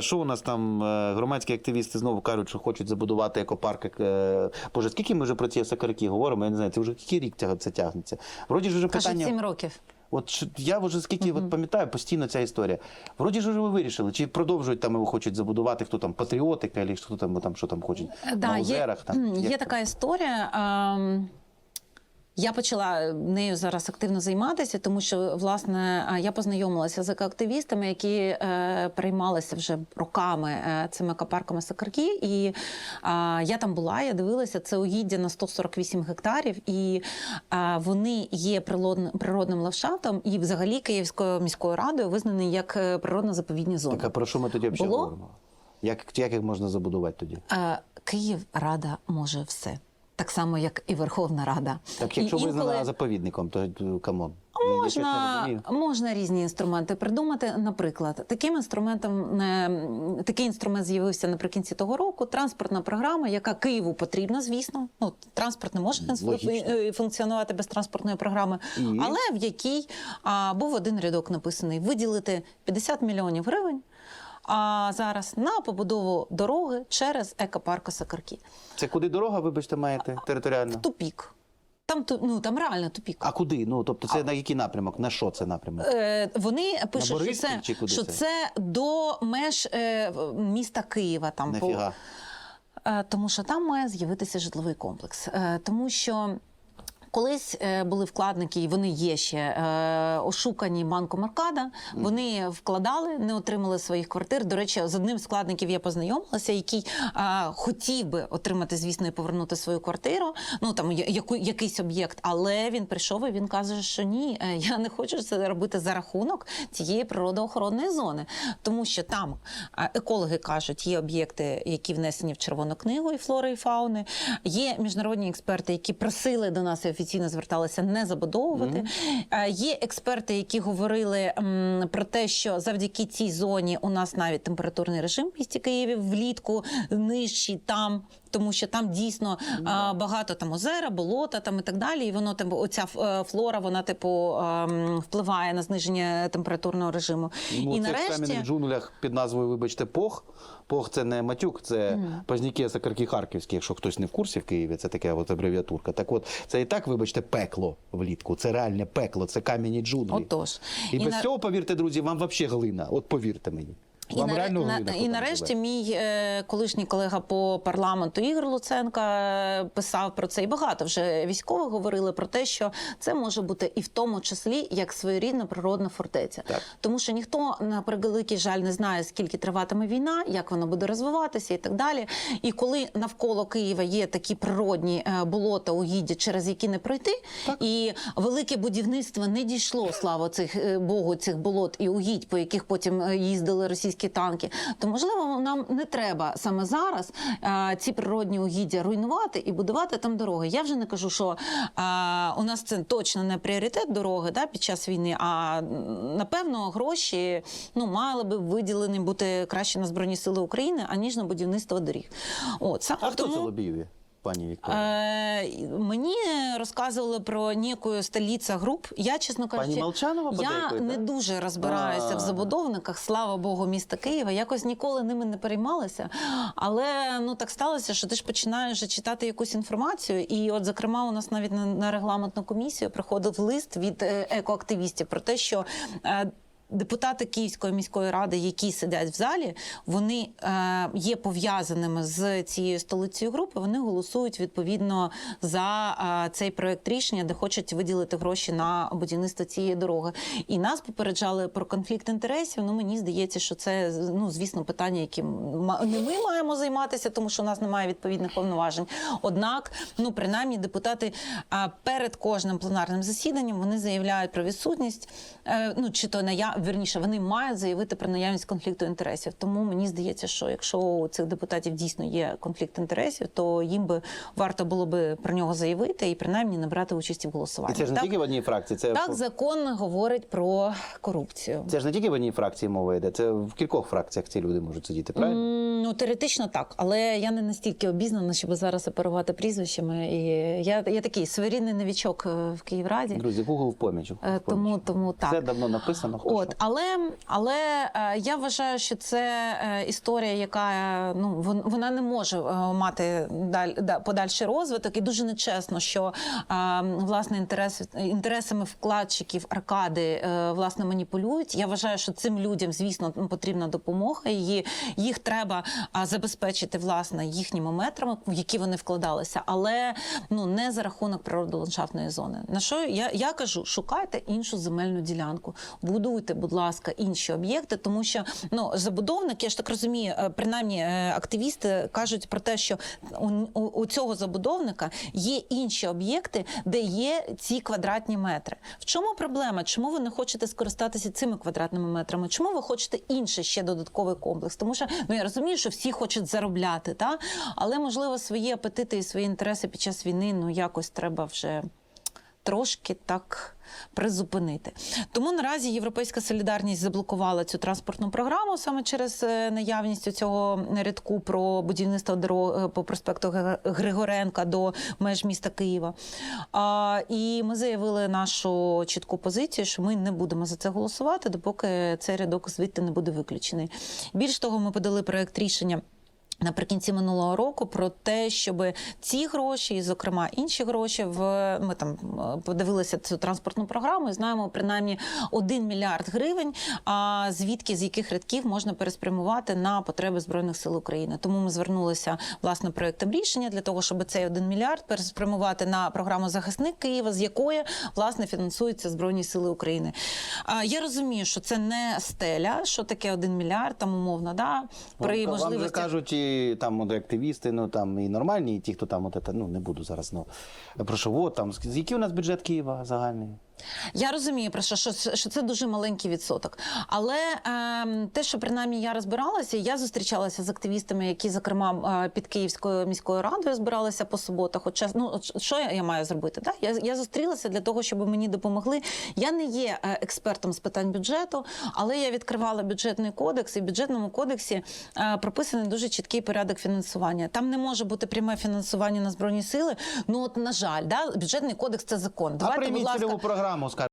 що у нас там е, громадські активісти знову кажуть, що хочуть забудувати екопарк. е, Боже, скільки ми вже про ці сакарки говоримо? Я не знаю, це вже який рік це тягнеться. Вроді ж вже питання. сім років. От я вже скільки от пам'ятаю постійно ця історія. Вроді ж вже ви вирішили, чи продовжують там його хочуть забудувати, хто там патріотика, або хто там, там що там хочуть Да, на є, озерах. Там, м, як є така історія. ем, Я почала нею зараз активно займатися, тому що власне я познайомилася з екоактивістами, які е, приймалися вже роками е, цими екопарками Сакарки. І е, я там була, я дивилася це угіддя на 148 гектарів, і е, вони є природним, природним ландшафтом, і взагалі Київською міською радою визнані як е, природно-заповідні зони. Так, а про що ми тоді взагалі говоримо? Як, як їх можна забудувати тоді? Е, Київ Рада може все. Так само, як і Верховна Рада. Так, І якщо інколи визнана заповідником, то е, камон. Не Можна, можна різні інструменти придумати. Наприклад, таким інструментом е, такий інструмент з'явився наприкінці того року. Транспортна програма, яка Києву потрібна, звісно. Ну транспорт не може Логічно. е, функціонувати без транспортної програми, І? але в якій а, був один рядок написаний: виділити 50 мільйонів гривень. А зараз на побудову дороги через екопарк Сакарки. Це куди дорога, вибачте, маєте територіально? Тупік. Там ну там реально тупік. А куди? Ну тобто це на який напрямок? На що це напрямок? Е, Вони пишуть, що це, куди що це? це до меж е, міста Києва. Там по- Нафіга? Е, тому що там має з'явитися житловий комплекс. Е, Тому що. Колись е, були вкладники, і вони є ще е, ошукані банком Аркада. Вони вкладали, не отримали своїх квартир. До речі, з одним з вкладників я познайомилася, який е, хотів би отримати, звісно, і повернути свою квартиру. Ну там яку, якийсь об'єкт, але він прийшов і він каже, що ні, я не хочу це робити за рахунок цієї природоохоронної зони, тому що там екологи кажуть, є об'єкти, які внесені в червону книгу і флори і фауни. Є міжнародні експерти, які просили до нас офіційно зверталися не забудовувати. Е, Є експерти, які говорили про те, що завдяки цій зоні у нас навіть температурний режим в місті Києві влітку нижчий там. Тому що там дійсно а, багато там озера, болота там і так далі. І воно типу, оця е, флора, вона типу ем, впливає на зниження температурного режиму. Ну, і це в джунглях під назвою, вибачте, Пох. Пох це не матюк, це Позняки Сакарки Харківські, якщо хтось не в курсі в Києві, це така от абревіатурка. Так от, це і так, вибачте, пекло влітку. Це реальне пекло, це кам'яні джунглі. отож І, І без на- цього, повірте, друзі, вам взагалі глина. От повірте мені. І, Вам реально на- і нарешті живе. мій е, колишній колега по парламенту Ігор Луценка е, писав про це. І багато вже військових говорили про те, що це може бути і в тому числі як своєрідна природна фортеця. Так. Тому що ніхто на превеликий жаль не знає, скільки триватиме війна, як вона буде розвиватися і так далі. І коли навколо Києва є такі природні е, болота, угіддя, через які не пройти, і велике будівництво не дійшло, слава цих е, Богу, цих болот і угідь, по яких потім їздили російські танки, то можливо нам не треба саме зараз е, ці природні угіддя руйнувати і будувати там дороги. Я вже не кажу, що е, у нас це точно не пріоритет дороги да, під час війни. А напевно гроші ну мали би виділені бути краще на збройні сили України аніж на будівництво доріг. От саме А хто тому... це лобіює, пані Вікторія? Е, мені розказували про ніяку століця груп. Я, чесно кажучи, Молчанова я подейкує, не так? дуже розбираюся А. в забудовниках. Слава Богу, міста Києва. Якось ніколи ними не переймалася. Але ну так сталося, що ти ж починаєш читати якусь інформацію. І, от, зокрема, у нас навіть на, на регламентну комісію приходив лист від е, екоактивістів про те, що. е, Депутати Київської міської ради, які сидять в залі, вони е, є пов'язаними з цією столицею групи. Вони голосують відповідно за е, цей проект рішення, де хочуть виділити гроші на будівництво цієї дороги. І нас попереджали про конфлікт інтересів. Ну мені здається, що це ну звісно питання, яким не ми маємо займатися, тому що у нас немає відповідних повноважень. Однак, ну принаймні, депутати а, перед кожним пленарним засіданням вони заявляють про відсутність. е, Ну чи то наяв вірніше, вони мають заявити про наявність конфлікту інтересів. Тому мені здається, що якщо у цих депутатів дійсно є конфлікт інтересів, то їм би варто було би про нього заявити і принаймні не брати участі в І це ж не так, тільки в одній фракції, це, так закон говорить про корупцію. це ж не тільки в одній фракції мова йде, це в кількох фракціях ці люди можуть сидіти, правильно? М, Ну, теоретично так, але я не настільки обізнана, щоб зараз оперувати прізвищами. І я, я такий своєрідний новічок е, в Київраді. Друзі, Google в поміч. Е, поміч. Тому, тому так. Все давно написано. От От, але але е, я вважаю, що це е, історія, яка ну вон- вона не може е, мати даль, да, подальший розвиток, і дуже нечесно, що власне інтерес, інтересами вкладчиків аркади власне маніпулюють. Я вважаю, що цим людям, звісно, ну, потрібна допомога. Її їх треба забезпечити власне їхніми метрами, в які вони вкладалися, але ну не за рахунок природоландшафтної зони. На що я, я кажу, шукайте іншу земельну ділянку, будуйте, будь ласка, інші об'єкти, тому що ну забудовники, я ж так розумію, е, принаймні е, активісти кажуть про те, що у, у, у цього забудовника є інші об'єкти, де є ці квадратні метри. В чому проблема? Чому ви не хочете скористатися цими квадратними метрами? Чому ви хочете інший ще додатковий комплекс? Тому що ну я розумію, що всі хочуть заробляти, та але можливо свої апетити і свої інтереси під час війни ну якось треба вже трошки так призупинити. Тому наразі Європейська солідарність заблокувала цю транспортну програму саме через е, наявність цього рядку про будівництво дорог по проспекту Григоренка до меж міста Києва. А, і ми заявили нашу чітку позицію, що ми не будемо за це голосувати, допоки цей рядок звідти не буде виключений. Більш того, ми подали проект рішення. Наприкінці минулого року про те, щоб ці гроші, і зокрема інші гроші, в ми там е, подивилися цю транспортну програму і знаємо принаймні 1 мільярд гривень. А звідки з яких рядків можна переспрямувати на потреби збройних сил України? Тому ми звернулися власне проектом рішення для того, щоб цей 1 мільярд переспрямувати на програму захисник Києва, з якої власне фінансуються збройні сили України. А я розумію, що це не стеля, що таке 1 мільярд, там умовно, да при можливості. кажуть, там от, активісти, ну там і нормальні, і ті, хто там, от, ну не буду зараз. Ну прошу, от там який у нас бюджет Києва загальний? Я розумію про що, що, що це дуже маленький відсоток. Але ем, те, що принаймні я розбиралася, я зустрічалася з активістами, які, зокрема, е, під Київською міською радою збиралися по суботах. Хоча ну що я, я маю зробити? Так? Я, я зустрілася для того, щоб мені допомогли. Я не є е, експертом з питань бюджету, але я відкривала бюджетний кодекс, і в бюджетному кодексі е, прописаний дуже чіткий порядок фінансування. Там не може бути пряме фінансування на збройні сили. Ну от на жаль, да, бюджетний кодекс це закон. а будь ласка, програму, Ramos,